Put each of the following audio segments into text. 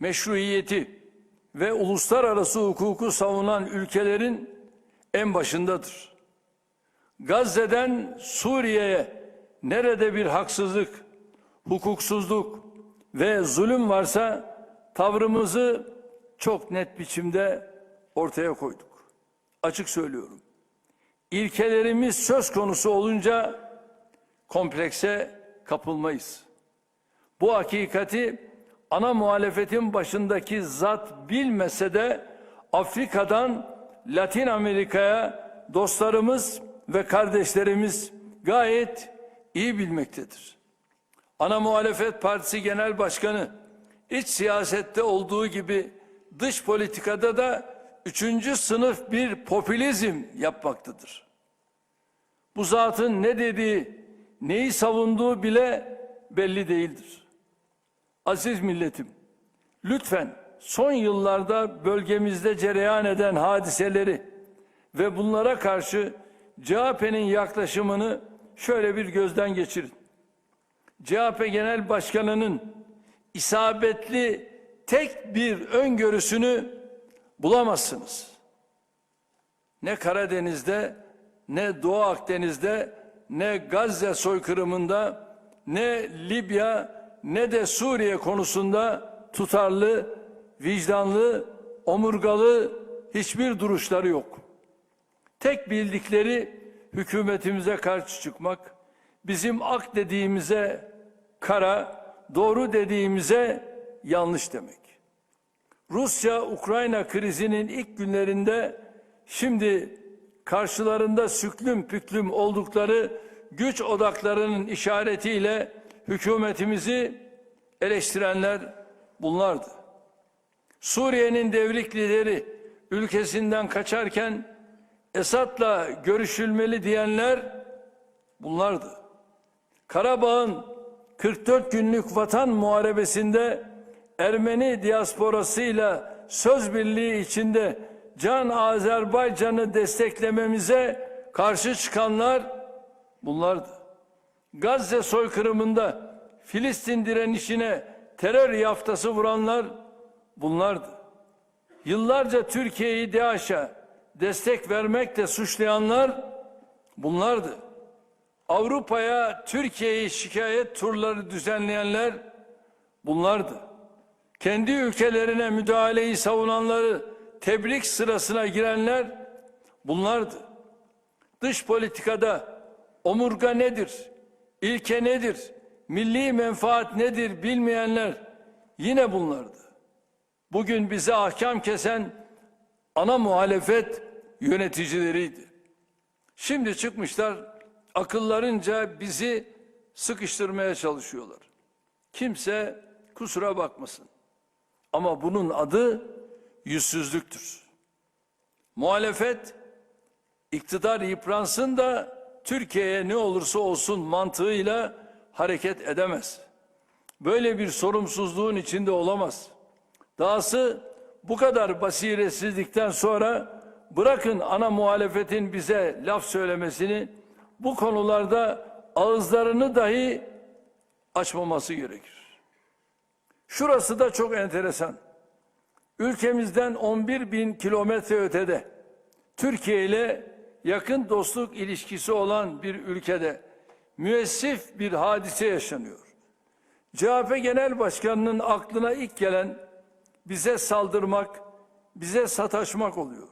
meşruiyeti ve uluslararası hukuku savunan ülkelerin en başındadır. Gazze'den Suriye'ye nerede bir haksızlık, hukuksuzluk ve zulüm varsa tavrımızı çok net biçimde ortaya koyduk. Açık söylüyorum. İlkelerimiz söz konusu olunca komplekse kapılmayız. Bu hakikati ana muhalefetin başındaki zat bilmese de Afrika'dan Latin Amerika'ya dostlarımız ve kardeşlerimiz gayet iyi bilmektedir. Ana muhalefet partisi genel başkanı iç siyasette olduğu gibi dış politikada da üçüncü sınıf bir popülizm yapmaktadır. Bu zatın ne dediği, neyi savunduğu bile belli değildir. Aziz milletim, lütfen son yıllarda bölgemizde cereyan eden hadiseleri ve bunlara karşı CHP'nin yaklaşımını şöyle bir gözden geçirin. CHP Genel Başkanı'nın isabetli tek bir öngörüsünü bulamazsınız. Ne Karadeniz'de, ne Doğu Akdeniz'de, ne Gazze soykırımında, ne Libya, ne de Suriye konusunda tutarlı, vicdanlı, omurgalı hiçbir duruşları yok. Tek bildikleri hükümetimize karşı çıkmak, bizim ak dediğimize kara, doğru dediğimize yanlış demek. Rusya-Ukrayna krizinin ilk günlerinde şimdi karşılarında süklüm püklüm oldukları güç odaklarının işaretiyle hükümetimizi eleştirenler bunlardı. Suriye'nin devrik lideri ülkesinden kaçarken Esad'la görüşülmeli diyenler bunlardı. Karabağ'ın 44 günlük vatan muharebesinde Ermeni diasporasıyla söz birliği içinde Can Azerbaycan'ı desteklememize karşı çıkanlar bunlardı. Gazze soykırımında Filistin direnişine terör yaftası vuranlar bunlardı. Yıllarca Türkiye'yi DAEŞ'e destek vermekle suçlayanlar bunlardı. Avrupa'ya Türkiye'yi şikayet turları düzenleyenler bunlardı. Kendi ülkelerine müdahaleyi savunanları tebrik sırasına girenler bunlardı. Dış politikada omurga nedir, ilke nedir, milli menfaat nedir bilmeyenler yine bunlardı. Bugün bize ahkam kesen ana muhalefet yöneticileriydi. Şimdi çıkmışlar akıllarınca bizi sıkıştırmaya çalışıyorlar. Kimse kusura bakmasın. Ama bunun adı yüzsüzlüktür. Muhalefet iktidar yıpransın da Türkiye'ye ne olursa olsun mantığıyla hareket edemez. Böyle bir sorumsuzluğun içinde olamaz. Dahası bu kadar basiretsizlikten sonra bırakın ana muhalefetin bize laf söylemesini bu konularda ağızlarını dahi açmaması gerekir. Şurası da çok enteresan. Ülkemizden 11 bin kilometre ötede Türkiye ile yakın dostluk ilişkisi olan bir ülkede müessif bir hadise yaşanıyor. CHP Genel Başkanı'nın aklına ilk gelen bize saldırmak, bize sataşmak oluyor.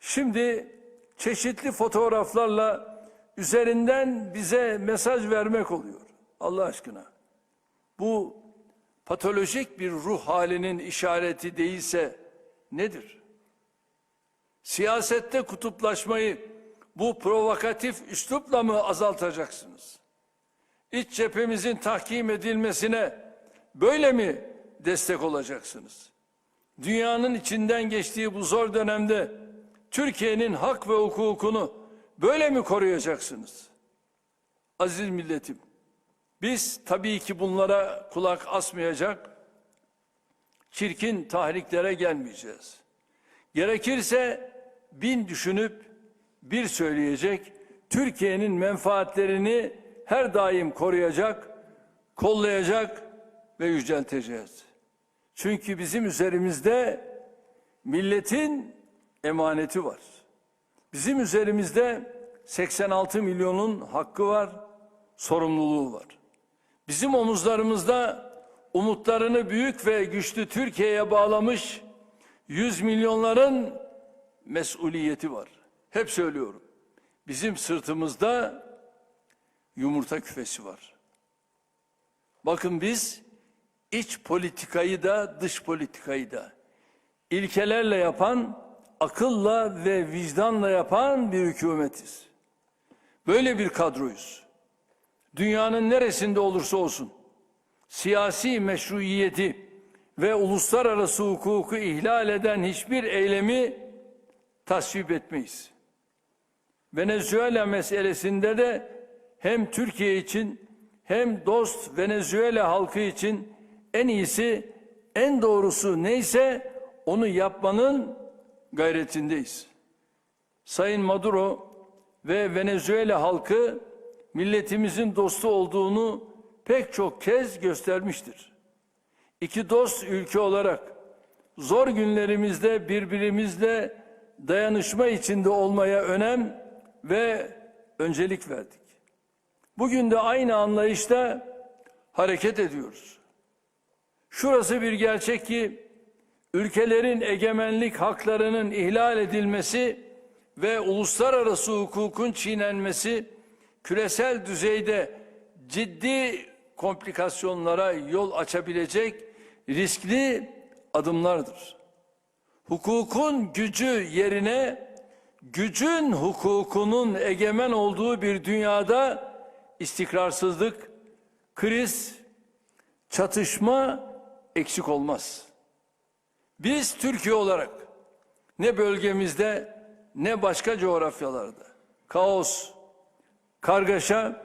Şimdi çeşitli fotoğraflarla üzerinden bize mesaj vermek oluyor. Allah aşkına. Bu patolojik bir ruh halinin işareti değilse nedir? Siyasette kutuplaşmayı bu provokatif üslupla mı azaltacaksınız? İç cephemizin tahkim edilmesine böyle mi destek olacaksınız? Dünyanın içinden geçtiği bu zor dönemde Türkiye'nin hak ve hukukunu böyle mi koruyacaksınız? Aziz milletim, biz tabii ki bunlara kulak asmayacak, çirkin tahriklere gelmeyeceğiz. Gerekirse bin düşünüp bir söyleyecek, Türkiye'nin menfaatlerini her daim koruyacak, kollayacak ve yücelteceğiz. Çünkü bizim üzerimizde milletin emaneti var. Bizim üzerimizde 86 milyonun hakkı var, sorumluluğu var. Bizim omuzlarımızda umutlarını büyük ve güçlü Türkiye'ye bağlamış yüz milyonların mesuliyeti var. Hep söylüyorum. Bizim sırtımızda yumurta küfesi var. Bakın biz iç politikayı da dış politikayı da ilkelerle yapan, akılla ve vicdanla yapan bir hükümetiz. Böyle bir kadroyuz. Dünyanın neresinde olursa olsun siyasi meşruiyeti ve uluslararası hukuku ihlal eden hiçbir eylemi tasvip etmeyiz. Venezuela meselesinde de hem Türkiye için hem dost Venezuela halkı için en iyisi, en doğrusu neyse onu yapmanın gayretindeyiz. Sayın Maduro ve Venezuela halkı milletimizin dostu olduğunu pek çok kez göstermiştir. İki dost ülke olarak zor günlerimizde birbirimizle dayanışma içinde olmaya önem ve öncelik verdik. Bugün de aynı anlayışta hareket ediyoruz. Şurası bir gerçek ki ülkelerin egemenlik haklarının ihlal edilmesi ve uluslararası hukukun çiğnenmesi küresel düzeyde ciddi komplikasyonlara yol açabilecek riskli adımlardır. Hukukun gücü yerine gücün hukukunun egemen olduğu bir dünyada istikrarsızlık, kriz, çatışma eksik olmaz. Biz Türkiye olarak ne bölgemizde ne başka coğrafyalarda kaos, kargaşa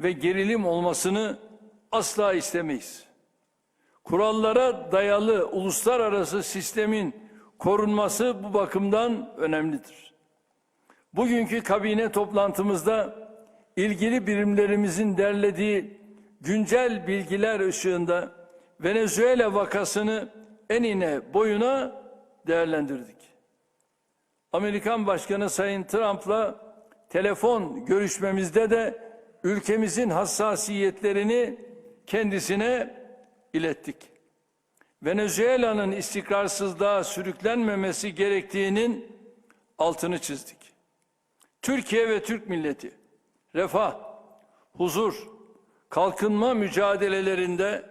ve gerilim olmasını asla istemeyiz. Kurallara dayalı uluslararası sistemin korunması bu bakımdan önemlidir. Bugünkü kabine toplantımızda ilgili birimlerimizin derlediği güncel bilgiler ışığında Venezuela vakasını enine boyuna değerlendirdik. Amerikan Başkanı Sayın Trump'la telefon görüşmemizde de ülkemizin hassasiyetlerini kendisine ilettik. Venezuela'nın istikrarsızlığa sürüklenmemesi gerektiğinin altını çizdik. Türkiye ve Türk milleti refah, huzur, kalkınma mücadelelerinde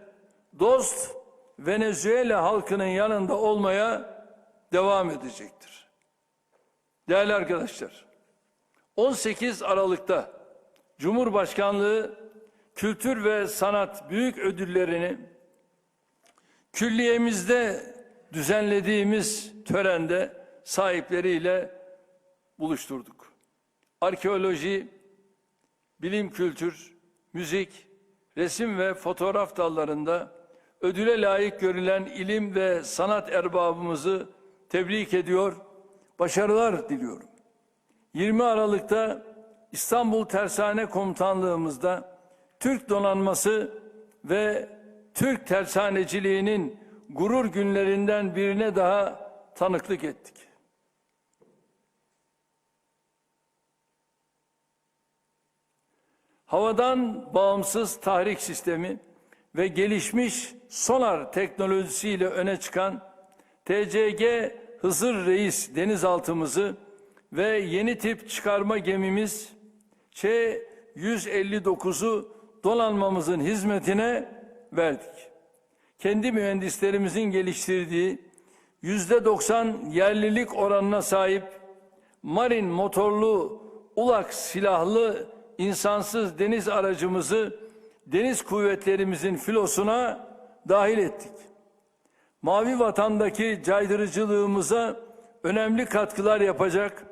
dost Venezuela halkının yanında olmaya devam edecektir. Değerli arkadaşlar, 18 Aralık'ta Cumhurbaşkanlığı Kültür ve Sanat Büyük Ödülleri'ni külliyemizde düzenlediğimiz törende sahipleriyle buluşturduk. Arkeoloji, bilim kültür, müzik, resim ve fotoğraf dallarında ödüle layık görülen ilim ve sanat erbabımızı tebrik ediyor, başarılar diliyorum. 20 Aralık'ta İstanbul Tersane Komutanlığımızda Türk donanması ve Türk tersaneciliğinin gurur günlerinden birine daha tanıklık ettik. Havadan bağımsız tahrik sistemi ve gelişmiş sonar teknolojisiyle öne çıkan TCG Hızır Reis denizaltımızı ve yeni tip çıkarma gemimiz Ç-159'u donanmamızın hizmetine verdik. Kendi mühendislerimizin geliştirdiği yüzde 90 yerlilik oranına sahip marin motorlu ulak silahlı insansız deniz aracımızı deniz kuvvetlerimizin filosuna dahil ettik. Mavi vatandaki caydırıcılığımıza önemli katkılar yapacak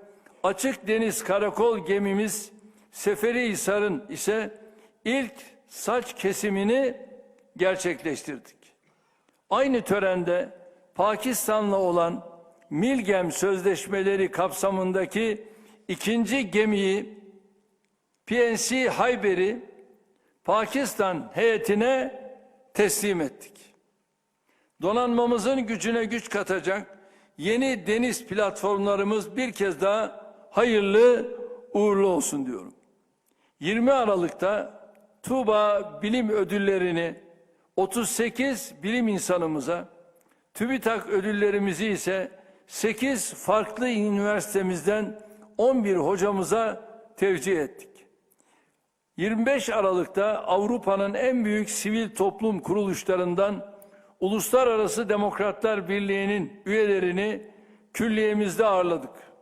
açık deniz karakol gemimiz Seferihisar'ın ise ilk saç kesimini gerçekleştirdik. Aynı törende Pakistan'la olan Milgem sözleşmeleri kapsamındaki ikinci gemiyi PNC Hayber'i Pakistan heyetine teslim ettik. donanmamızın gücüne güç katacak yeni deniz platformlarımız bir kez daha hayırlı uğurlu olsun diyorum. 20 Aralık'ta Tuğba Bilim Ödülleri'ni 38 bilim insanımıza, TÜBİTAK ödüllerimizi ise 8 farklı üniversitemizden 11 hocamıza tevcih ettik. 25 Aralık'ta Avrupa'nın en büyük sivil toplum kuruluşlarından Uluslararası Demokratlar Birliği'nin üyelerini külliyemizde ağırladık.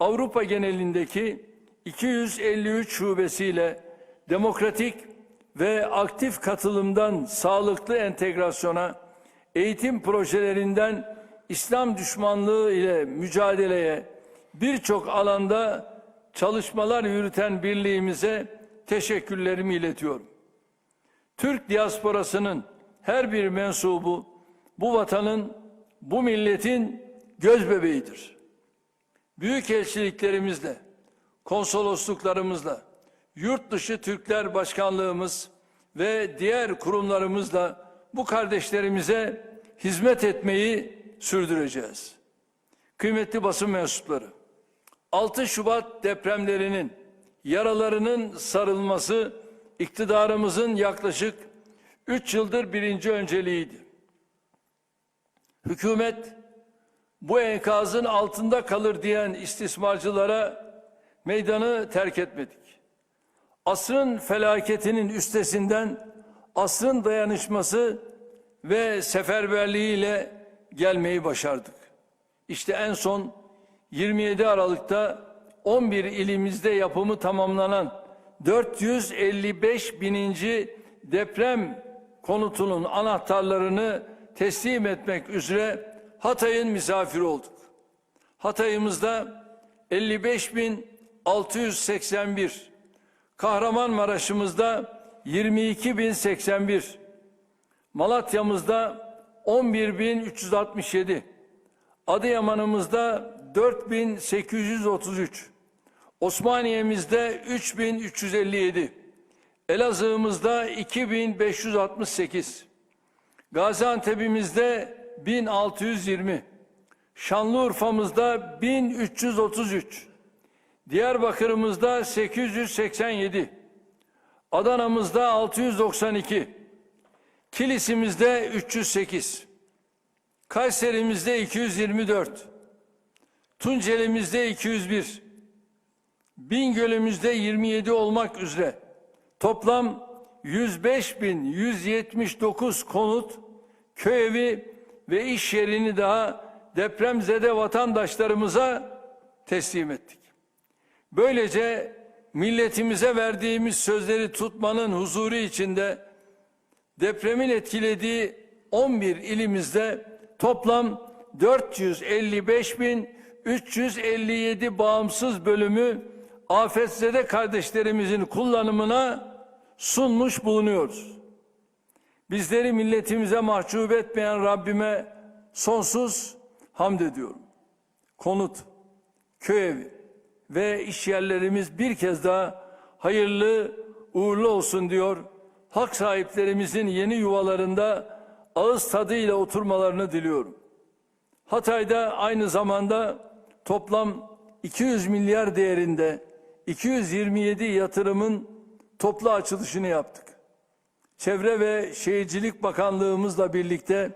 Avrupa genelindeki 253 şubesiyle demokratik ve aktif katılımdan sağlıklı entegrasyona, eğitim projelerinden İslam düşmanlığı ile mücadeleye birçok alanda çalışmalar yürüten birliğimize teşekkürlerimi iletiyorum. Türk diasporasının her bir mensubu bu vatanın, bu milletin göz bebeğidir. Büyükelçiliklerimizle, konsolosluklarımızla, yurt dışı Türkler Başkanlığımız ve diğer kurumlarımızla bu kardeşlerimize hizmet etmeyi sürdüreceğiz. Kıymetli basın mensupları, 6 Şubat depremlerinin yaralarının sarılması iktidarımızın yaklaşık 3 yıldır birinci önceliğiydi. Hükümet bu enkazın altında kalır diyen istismarcılara meydanı terk etmedik. Asrın felaketinin üstesinden asrın dayanışması ve seferberliğiyle gelmeyi başardık. İşte en son 27 Aralık'ta 11 ilimizde yapımı tamamlanan 455 bininci deprem konutunun anahtarlarını teslim etmek üzere Hatay'ın misafiri olduk. Hatay'ımızda 55.681, Kahramanmaraş'ımızda 22.081, Malatya'mızda 11.367, Adıyaman'ımızda 4833, Osmaniye'mizde 3357, Elazığ'ımızda 2568, Gaziantep'imizde 1620, Şanlıurfa'mızda 1333, Diyarbakır'ımızda 887, Adana'mızda 692, Kilis'imizde 308, Kayseri'mizde 224, Tunceli'mizde 201, Bingöl'ümüzde 27 olmak üzere toplam 105.179 konut, köy evi ve iş yerini daha depremzede vatandaşlarımıza teslim ettik. Böylece milletimize verdiğimiz sözleri tutmanın huzuru içinde depremin etkilediği 11 ilimizde toplam 455.357 bağımsız bölümü afetzede kardeşlerimizin kullanımına sunmuş bulunuyoruz. Bizleri milletimize mahcup etmeyen Rabbime sonsuz hamd ediyorum. Konut, köy evi ve iş yerlerimiz bir kez daha hayırlı, uğurlu olsun diyor. Hak sahiplerimizin yeni yuvalarında ağız tadıyla oturmalarını diliyorum. Hatay'da aynı zamanda toplam 200 milyar değerinde 227 yatırımın toplu açılışını yaptık. Çevre ve Şehircilik Bakanlığımızla birlikte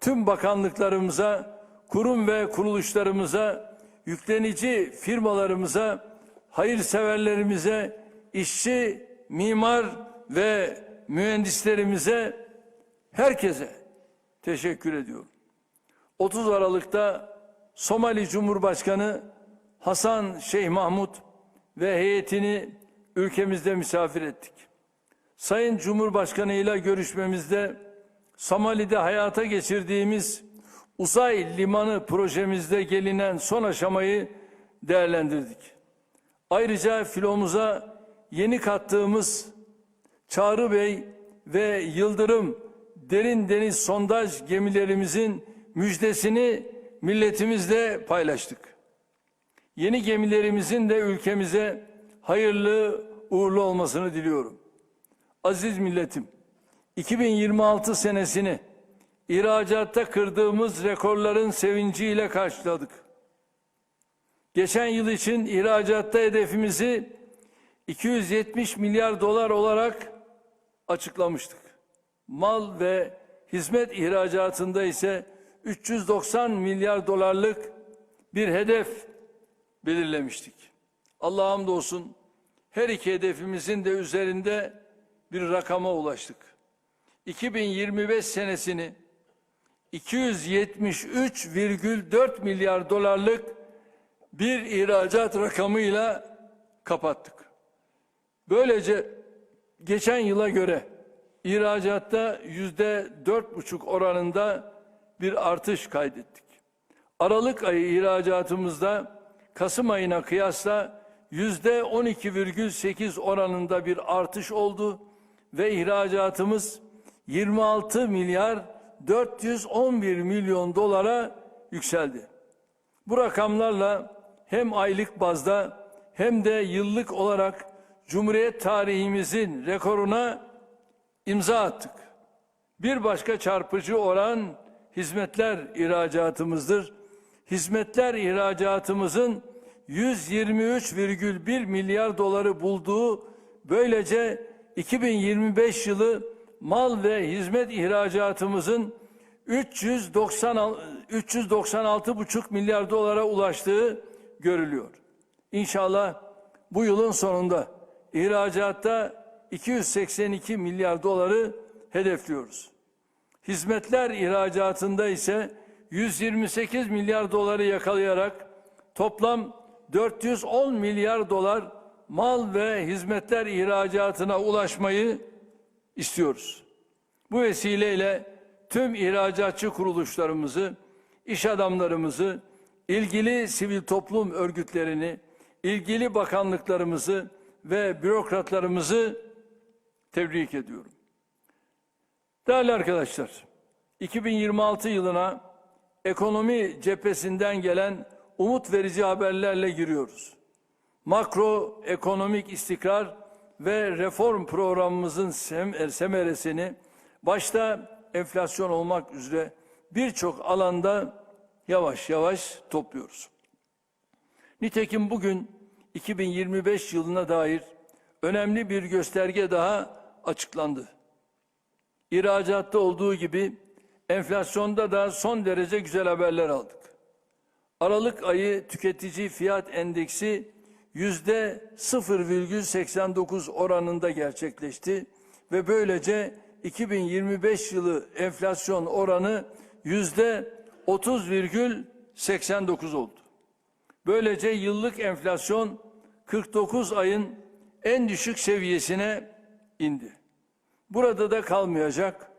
tüm bakanlıklarımıza, kurum ve kuruluşlarımıza, yüklenici firmalarımıza, hayırseverlerimize, işçi, mimar ve mühendislerimize, herkese teşekkür ediyorum. 30 Aralık'ta Somali Cumhurbaşkanı Hasan Şeyh Mahmut ve heyetini ülkemizde misafir ettik. Sayın Cumhurbaşkanı ile görüşmemizde Somali'de hayata geçirdiğimiz uzay limanı projemizde gelinen son aşamayı değerlendirdik. Ayrıca filomuza yeni kattığımız Çağrı Bey ve Yıldırım derin deniz sondaj gemilerimizin müjdesini milletimizle paylaştık. Yeni gemilerimizin de ülkemize hayırlı uğurlu olmasını diliyorum. Aziz milletim, 2026 senesini ihracatta kırdığımız rekorların sevinciyle karşıladık. Geçen yıl için ihracatta hedefimizi 270 milyar dolar olarak açıklamıştık. Mal ve hizmet ihracatında ise 390 milyar dolarlık bir hedef belirlemiştik. Allah'a hamdolsun her iki hedefimizin de üzerinde bir rakama ulaştık. 2025 senesini 273,4 milyar dolarlık bir ihracat rakamıyla kapattık. Böylece geçen yıla göre ihracatta yüzde dört buçuk oranında bir artış kaydettik. Aralık ayı ihracatımızda Kasım ayına kıyasla yüzde 12,8 oranında bir artış oldu ve ihracatımız 26 milyar 411 milyon dolara yükseldi. Bu rakamlarla hem aylık bazda hem de yıllık olarak Cumhuriyet tarihimizin rekoruna imza attık. Bir başka çarpıcı oran hizmetler ihracatımızdır. Hizmetler ihracatımızın 123,1 milyar doları bulduğu böylece 2025 yılı mal ve hizmet ihracatımızın 390 396,5 milyar dolara ulaştığı görülüyor. İnşallah bu yılın sonunda ihracatta 282 milyar doları hedefliyoruz. Hizmetler ihracatında ise 128 milyar doları yakalayarak toplam 410 milyar dolar mal ve hizmetler ihracatına ulaşmayı istiyoruz. Bu vesileyle tüm ihracatçı kuruluşlarımızı, iş adamlarımızı, ilgili sivil toplum örgütlerini, ilgili bakanlıklarımızı ve bürokratlarımızı tebrik ediyorum. Değerli arkadaşlar, 2026 yılına ekonomi cephesinden gelen umut verici haberlerle giriyoruz. Makro ekonomik istikrar ve reform programımızın sem semeresini başta enflasyon olmak üzere birçok alanda yavaş yavaş topluyoruz. Nitekim bugün 2025 yılına dair önemli bir gösterge daha açıklandı. İhracatta olduğu gibi enflasyonda da son derece güzel haberler aldık. Aralık ayı tüketici fiyat endeksi yüzde 0,89 oranında gerçekleşti ve böylece 2025 yılı enflasyon oranı yüzde 30,89 oldu. Böylece yıllık enflasyon 49 ayın en düşük seviyesine indi. Burada da kalmayacak.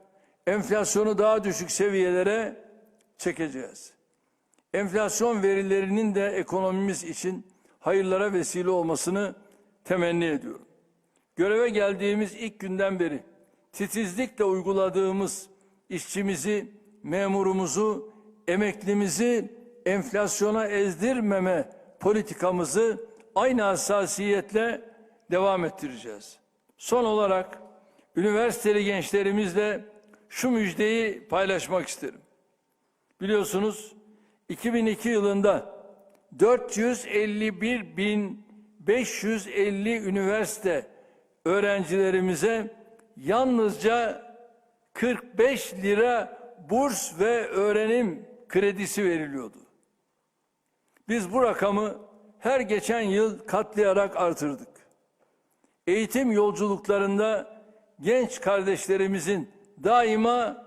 Enflasyonu daha düşük seviyelere çekeceğiz. Enflasyon verilerinin de ekonomimiz için hayırlara vesile olmasını temenni ediyorum. Göreve geldiğimiz ilk günden beri titizlikle uyguladığımız işçimizi, memurumuzu, emeklimizi enflasyona ezdirmeme politikamızı aynı hassasiyetle devam ettireceğiz. Son olarak üniversiteli gençlerimizle şu müjdeyi paylaşmak isterim. Biliyorsunuz 2002 yılında 451.550 üniversite öğrencilerimize yalnızca 45 lira burs ve öğrenim kredisi veriliyordu. Biz bu rakamı her geçen yıl katlayarak artırdık. Eğitim yolculuklarında genç kardeşlerimizin daima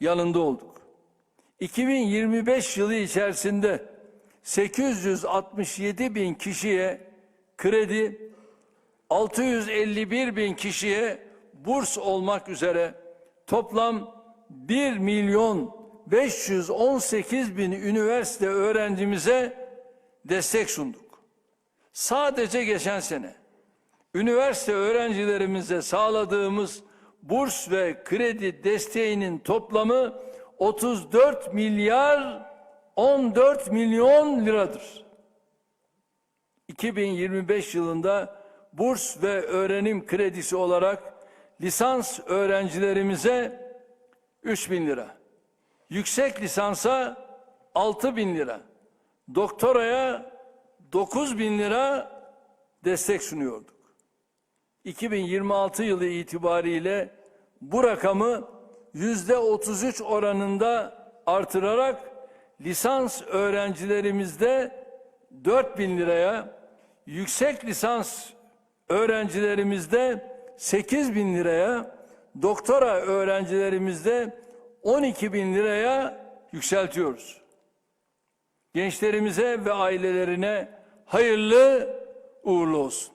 yanında olduk. 2025 yılı içerisinde 867 bin kişiye kredi, 651 bin kişiye burs olmak üzere toplam 1 milyon 518 bin üniversite öğrencimize destek sunduk. Sadece geçen sene üniversite öğrencilerimize sağladığımız burs ve kredi desteğinin toplamı 34 milyar 14 milyon liradır. 2025 yılında burs ve öğrenim kredisi olarak lisans öğrencilerimize 3 bin lira. yüksek lisansa 6 bin lira, doktoraya 9 bin lira destek sunuyorduk. 2026 yılı itibariyle bu rakamı yüzde 33 oranında artırarak lisans öğrencilerimizde 4 bin liraya, yüksek lisans öğrencilerimizde 8 bin liraya, doktora öğrencilerimizde 12 bin liraya yükseltiyoruz. Gençlerimize ve ailelerine hayırlı uğurlu olsun.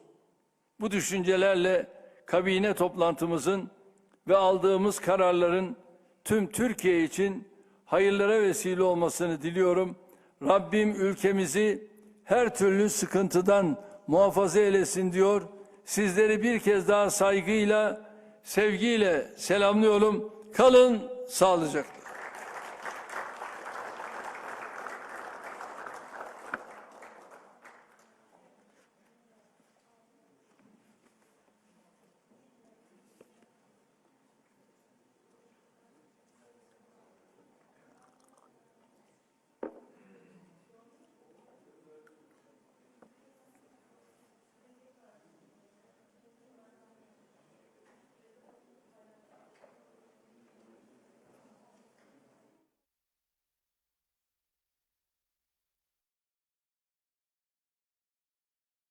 Bu düşüncelerle kabine toplantımızın ve aldığımız kararların tüm Türkiye için hayırlara vesile olmasını diliyorum. Rabbim ülkemizi her türlü sıkıntıdan muhafaza eylesin diyor. Sizleri bir kez daha saygıyla, sevgiyle selamlıyorum. Kalın sağlıcakla.